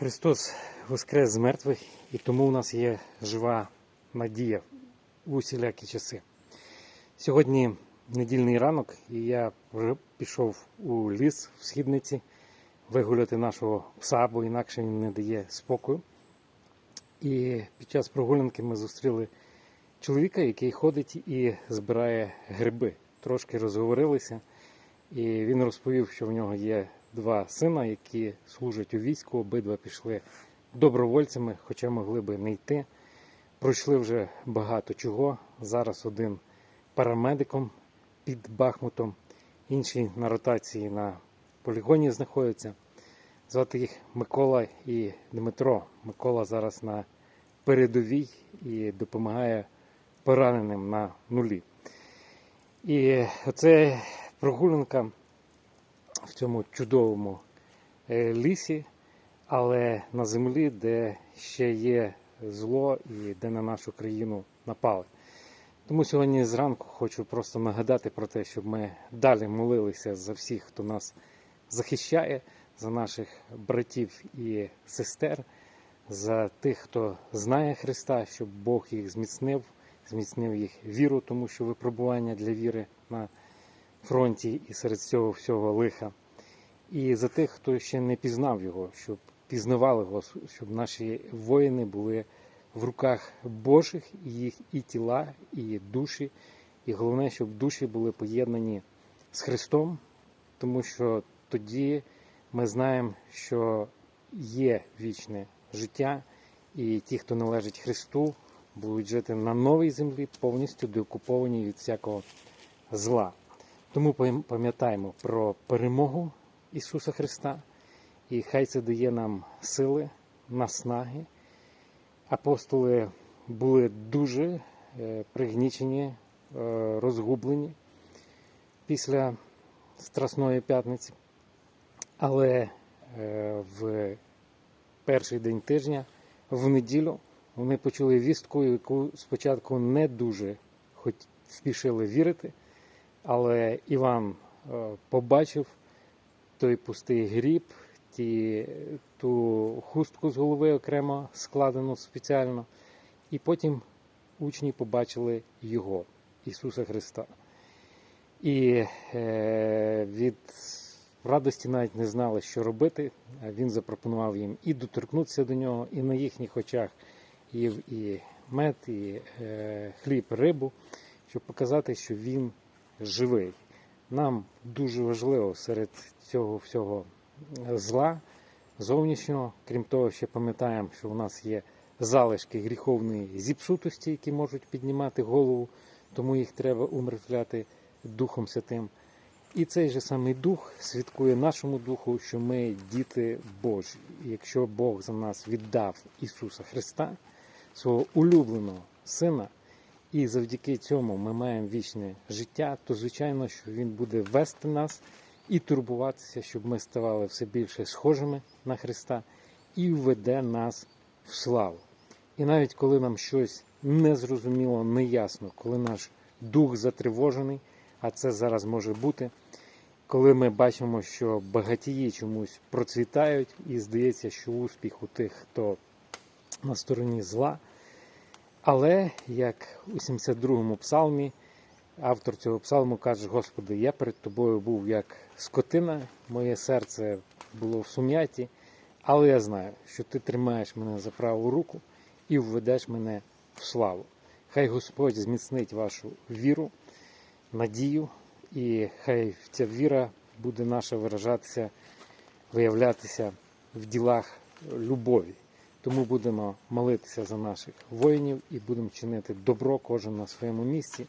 Христос воскрес з мертвих, і тому у нас є жива надія в усілякі часи. Сьогодні недільний ранок, і я вже пішов у ліс в східниці вигуляти нашого пса, бо інакше він не дає спокою. І під час прогулянки ми зустріли чоловіка, який ходить і збирає гриби. Трошки розговорилися, і він розповів, що в нього є два сина, які служать у війську. Обидва пішли добровольцями, хоча могли би не йти. Пройшли вже багато чого. Зараз один парамедиком під Бахмутом, інший на ротації на полігоні знаходяться. Звати їх Микола і Дмитро. Микола зараз на передовій і допомагає пораненим на нулі. І оце прогулянка в цьому чудовому е, лісі, але на землі, де ще є зло і де на нашу країну напали. Тому сьогодні зранку хочу просто нагадати про те, щоб ми далі молилися за всіх, хто нас захищає, за наших братів і сестер, за тих, хто знає Христа, щоб Бог їх зміцнив, зміцнив їх віру, тому що випробування для віри на фронті і серед цього всього лиха. І за тих, хто ще не пізнав його, щоб пізнавали його, щоб наші воїни були в руках Божих, і їх і тіла, і душі. І головне, щоб душі були поєднані з Христом, тому що тоді ми знаємо, що є вічне життя, і ті, хто належить Христу, будуть жити на новій землі, повністю деокуповані від всякого зла. Тому пам'ятаємо про перемогу Ісуса Христа, і хай це дає нам сили, наснаги. Апостоли були дуже е, пригнічені, е, розгублені після Страсної п'ятниці. Але е, в перший день тижня, в неділю, вони почули вістку, яку спочатку не дуже спішили вірити. Але Іван е, побачив той пустий гріб, ті, ту хустку з голови окремо складену спеціально, і потім учні побачили його, Ісуса Христа. І е, від радості навіть не знали, що робити. Він запропонував їм і доторкнутися до нього, і на їхніх очах їв і мед, і е, хліб, рибу, щоб показати, що він живий. Нам дуже важливо серед цього всього зла зовнішнього, крім того, ще пам'ятаємо, що у нас є залишки гріховної зіпсутості, які можуть піднімати голову, тому їх треба умертвляти Духом Святим. І цей же самий дух свідкує нашому духу, що ми діти Божі. Якщо Бог за нас віддав Ісуса Христа, свого улюбленого Сина, і завдяки цьому ми маємо вічне життя, то звичайно, що Він буде вести нас і турбуватися, щоб ми ставали все більше схожими на Христа і введе нас в славу. І навіть коли нам щось незрозуміло, неясно, коли наш дух затривожений, а це зараз може бути, коли ми бачимо, що багатії чомусь процвітають, і здається, що успіх у тих, хто на стороні зла. Але як у 72-му псалмі автор цього псалму каже: Господи, я перед тобою був як скотина, моє серце було в сум'яті, але я знаю, що ти тримаєш мене за праву руку і введеш мене в славу. Хай Господь зміцнить вашу віру, надію, і хай ця віра буде наша виражатися, виявлятися в ділах любові. Тому будемо молитися за наших воїнів і будемо чинити добро кожен на своєму місці.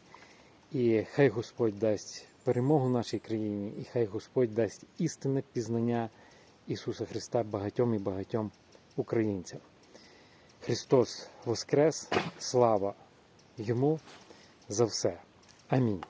І хай Господь дасть перемогу нашій країні, і хай Господь дасть істинне пізнання Ісуса Христа багатьом і багатьом українцям. Христос Воскрес, слава Йому за все. Амінь.